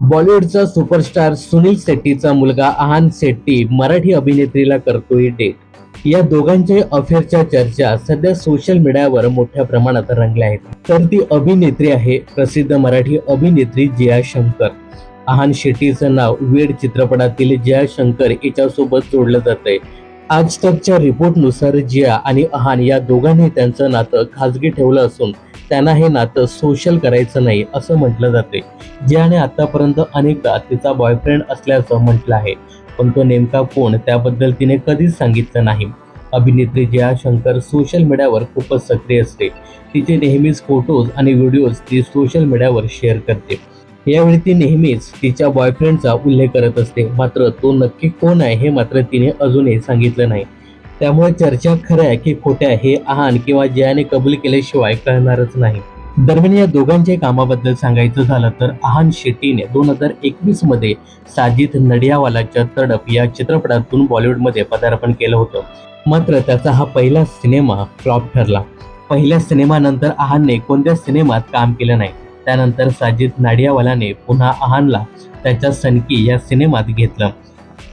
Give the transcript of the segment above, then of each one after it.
बॉलिवूडचा superstar Sunil शेट्टीचा मुलगा आहान शेट्टी मराठी अभिनेत्रीला करतोय डेट. या दोघांच्या अफेअरच्या चर्चा सध्या सोशल मीडियावर मोठ्या प्रमाणात रंगल्या आहेत. तर ती अभिनेत्री आहे प्रसिद्ध मराठी अभिनेत्री जया शंकर. आहान शेट्टीचं नाव वेड चित्रपटातील जया शंकर हिच्यासोबत जोडलं जातंय. आज तकच्या रिपोर्टनुसार जिया आणि अहान या दोघांनी त्यांचं नातं खाजगी ठेवलं असून त्यांना हे नातं सोशल करायचं नाही असं म्हटलं जाते. जियाने आतापर्यंत अनेकदा तिचा बॉयफ्रेंड असल्याचं म्हटलं आहे पण तो नेमका कोण त्याबद्दल तिने कधीच सांगितलं नाही. अभिनेत्री जया शंकर सोशल मीडियावर खूपच सक्रिय असते. तिचे नेहमीच फोटोज आणि व्हिडिओज ती सोशल मीडियावर शेअर करते. यावेळी ती नेहमीच तिच्या बॉयफ्रेंडचा उल्लेख करत असते. मात्र तो नक्की कोण आहे हे मात्र तिने अजूनही सांगितलं नाही. त्यामुळे चर्चा खऱ्या की खोट्या हे आहान किंवा जयाने कबूल केल्याशिवाय कळणारच नाही. दरम्यान या दोघांच्या कामाबद्दल सांगायचं झालं तर आहान शेट्टीने दोन हजार एकवीसमध्ये साजिद नडियावालाच्या तडप या चित्रपटातून बॉलिवूडमध्ये पदार्पण केलं होतं. मात्र त्याचा हा पहिला सिनेमा फ्लॉप ठरला. पहिल्या सिनेमानंतर आहानने कोणत्या सिनेमात काम केलं नाही? त्यानंतर साजिद नाडियावालाने पुन्हा आहानला त्याच्या सनकी या सिनेमात घेतलं.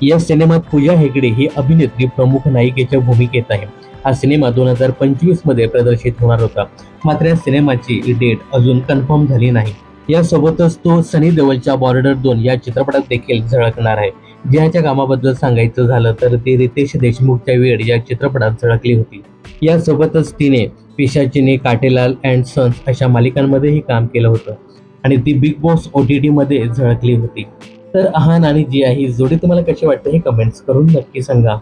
या सिनेमात पूजा हेगडे ही अभिनेत्री प्रमुख नायिकेच्या भूमिकेत आहे. हा सिनेमा दोन हजार पंचवीसमध्ये प्रदर्शित होणार होता. मात्र या सिनेमाची डेट अजून कन्फर्म झाली नाही. यासोबतच तो सनी देवलच्या बॉर्डर दोन या चित्रपटात देखील झळकणार आहे. ज्याच्या कामाबद्दल सांगायचं झालं तर ती रितेश देशमुखच्या वेळ या चित्रपटात झळकली होती. यासोबतच तिने पिशाचिनी काटेलाल अँड सन्स अशा मालिकांमध्येही काम केलं होतं आणि ती बिग बॉस ओ टी मध्ये झळकली होती. तर आहान आणि जिया ही जोडी तुम्हाला कशी वाटते हे कमेंट्स करून नक्की सांगा.